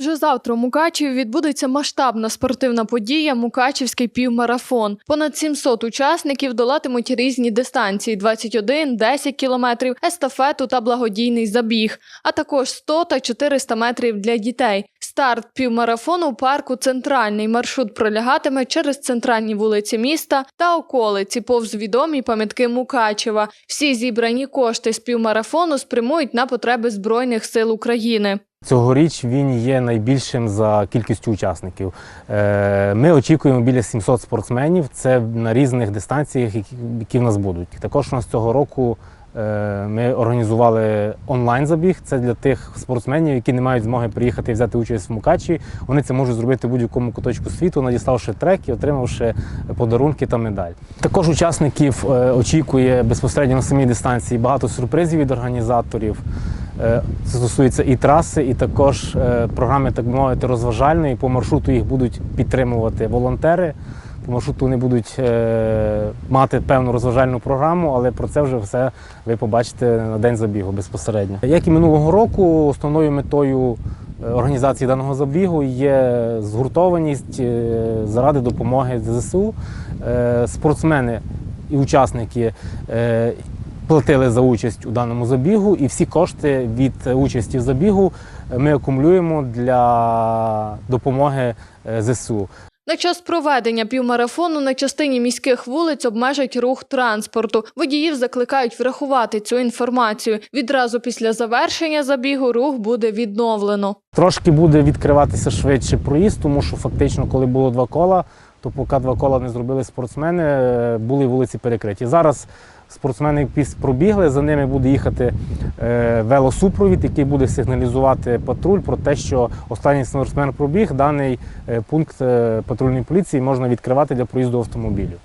Вже завтра у Мукачеві відбудеться масштабна спортивна подія Мукачівський півмарафон. Понад 700 учасників долатимуть різні дистанції: 21, 10 кілометрів, естафету та благодійний забіг, а також 100 та 400 метрів для дітей. Старт півмарафону у парку Центральний маршрут пролягатиме через центральні вулиці міста та околиці, повз відомі пам'ятки Мукачева. Всі зібрані кошти з півмарафону спрямують на потреби Збройних сил України. Цьогоріч він є найбільшим за кількістю учасників. Е, Ми очікуємо біля 700 спортсменів. Це на різних дистанціях, які- в нас будуть. Також у нас цього року е, ми організували онлайн-забіг. Це для тих спортсменів, які не мають змоги приїхати і взяти участь в Мукачі. Вони це можуть зробити в будь-якому куточку світу, надіславши трек і отримавши подарунки та медаль. Також учасників е, очікує безпосередньо на самій дистанції багато сюрпризів від організаторів. Е, Це стосується і траси, і також е, програми, так би мовити, розважальної. По маршруту їх будуть підтримувати волонтери. По маршруту вони будуть е, мати певну розважальну програму, але про це вже все ви побачите на день забігу безпосередньо. Як і минулого року, основною метою організації даного забігу є згуртованість заради допомоги ЗСУ. Спортсмени і учасники платили за участь у даному забігу, і всі кошти від участі в забігу ми акумулюємо для допомоги е, ЗСУ. На час проведення півмарафону на частині міських вулиць обмежать рух транспорту. Водіїв закликають врахувати цю інформацію. Відразу після завершення забігу рух буде відновлено. Трошки буде відкриватися швидше проїзд, тому що фактично, коли було два кола, то поки два кола не зробили спортсмени, е, були вулиці перекриті. Зараз спортсмени пробігли, за ними буде їхати е, велосупровід, який буде сигналізувати патруль про те, що останній спортсмен пробіг, даний е, пункт патрульної поліції можна відкривати для проїзду автомобілів.